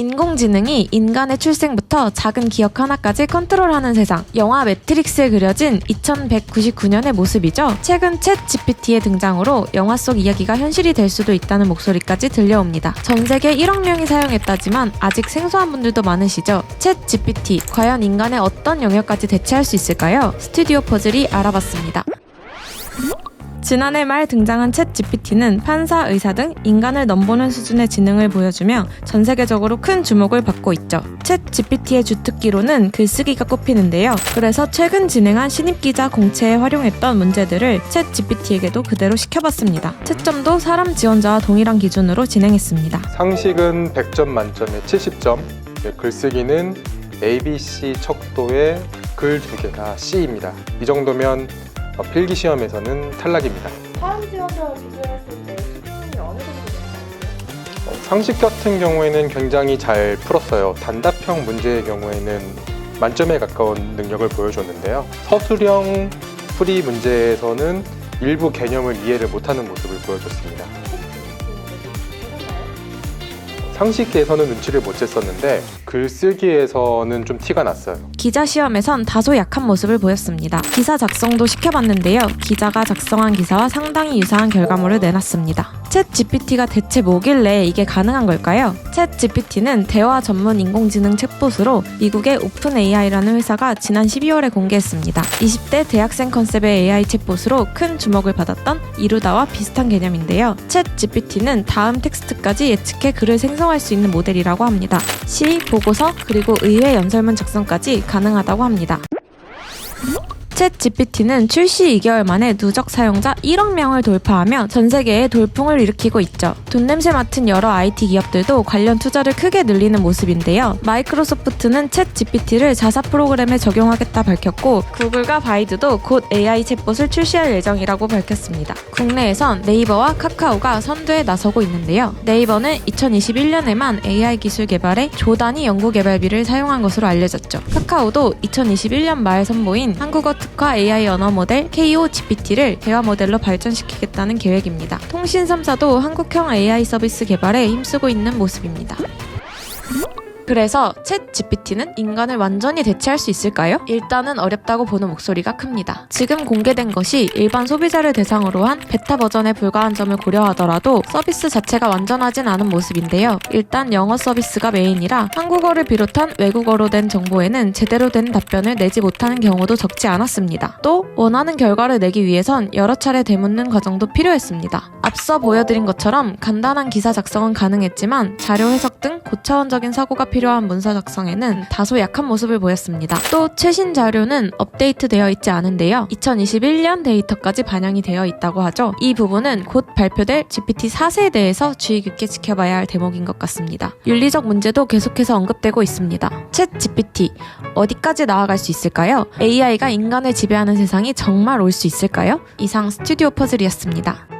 인공지능이 인간의 출생부터 작은 기억 하나까지 컨트롤하는 세상. 영화 매트릭스에 그려진 2199년의 모습이죠. 최근 챗 GPT의 등장으로 영화 속 이야기가 현실이 될 수도 있다는 목소리까지 들려옵니다. 전 세계 1억 명이 사용했다지만 아직 생소한 분들도 많으시죠. 챗 GPT 과연 인간의 어떤 영역까지 대체할 수 있을까요? 스튜디오 퍼즐이 알아봤습니다. 지난해 말 등장한 챗 GPT는 판사, 의사 등 인간을 넘보는 수준의 지능을 보여주며 전 세계적으로 큰 주목을 받고 있죠. 챗 GPT의 주특기로는 글쓰기가 꼽히는데요. 그래서 최근 진행한 신입기자 공채에 활용했던 문제들을 챗 GPT에게도 그대로 시켜봤습니다. 채점도 사람 지원자와 동일한 기준으로 진행했습니다. 상식은 100점 만점에 70점, 네, 글쓰기는 ABC 척도의 글 두 개가 C입니다. 이 정도면 어, 필기 시험에서는 탈락입니다. 사람 지원자와 비교했을 때 수준이 어느 정도 되나요? 어, 상식 같은 경우에는 굉장히 잘 풀었어요. 단답형 문제의 경우에는 만점에 가까운 능력을 보여줬는데요. 서술형 풀이 문제에서는 일부 개념을 이해를 못하는 모습을 보여줬습니다. 상식에서는 눈치를 못 챘었는데 글쓰기에서는 좀 티가 났어요. 기자 시험에선 다소 약한 모습을 보였습니다. 기사 작성도 시켜봤는데요. 기자가 작성한 기사와 상당히 유사한 결과물을 내놨습니다. 챗 GPT가 대체 뭐길래 이게 가능한 걸까요? 챗 GPT는 대화 전문 인공지능 챗봇으로 미국의 오픈 AI라는 회사가 지난 12월에 공개했습니다. 20대 대학생 컨셉의 AI 챗봇으로 큰 주목을 받았던 이루다와 비슷한 개념인데요. 챗 GPT는 다음 텍스트까지 예측해 글을 생성 할 수 있는 모델이라고 합니다. 시, 보고서, 그리고 의회 연설문 작성까지 가능하다고 합니다. 챗 GPT는 출시 2개월 만에 누적 사용자 1억 명을 돌파하며 전 세계에 돌풍을 일으키고 있죠. 돈 냄새 맡은 여러 IT 기업들도 관련 투자를 크게 늘리는 모습인데요. 마이크로소프트는 챗 GPT를 자사 프로그램에 적용하겠다 밝혔고 구글과 바이두도 곧 AI 챗봇을 출시할 예정이라고 밝혔습니다. 국내에선 네이버와 카카오가 선두에 나서고 있는데요. 네이버는 2021년에만 AI 기술 개발에 조 단위 연구 개발비를 사용한 것으로 알려졌죠. 카카오도 2021년 말 선보인 한국어 특화 AI 언어 모델 KO-GPT를 대화 모델로 발전시키겠다는 계획입니다. 통신 3사도 한국형 AI 서비스 개발에 힘쓰고 있는 모습입니다. 그래서 챗 GPT는 인간을 완전히 대체할 수 있을까요? 일단은 어렵다고 보는 목소리가 큽니다. 지금 공개된 것이 일반 소비자를 대상으로 한 베타 버전에 불과한 점을 고려하더라도 서비스 자체가 완전하진 않은 모습인데요. 일단 영어 서비스가 메인이라 한국어를 비롯한 외국어로 된 정보에는 제대로 된 답변을 내지 못하는 경우도 적지 않았습니다. 또 원하는 결과를 내기 위해선 여러 차례 되묻는 과정도 필요했습니다. 앞서 보여드린 것처럼 간단한 기사 작성은 가능했지만 자료 해석 등 고차원적인 사고가 필요 한 문서 작성에는 다소 약한 모습을 보였습니다. 또 최신 자료는 업데이트되어 있지 않은데요. 2021년 데이터까지 반영이 되어 있다고 하죠. 이 부분은 곧 발표될 GPT-4세에 대해서 주의 깊게 지켜봐야 할 대목인 것 같습니다. 윤리적 문제도 계속해서 언급되고 있습니다. 챗 GPT 어디까지 나아갈 수 있을까요? AI가 인간을 지배하는 세상이 정말 올 수 있을까요? 이상 스튜디오 퍼즐이었습니다.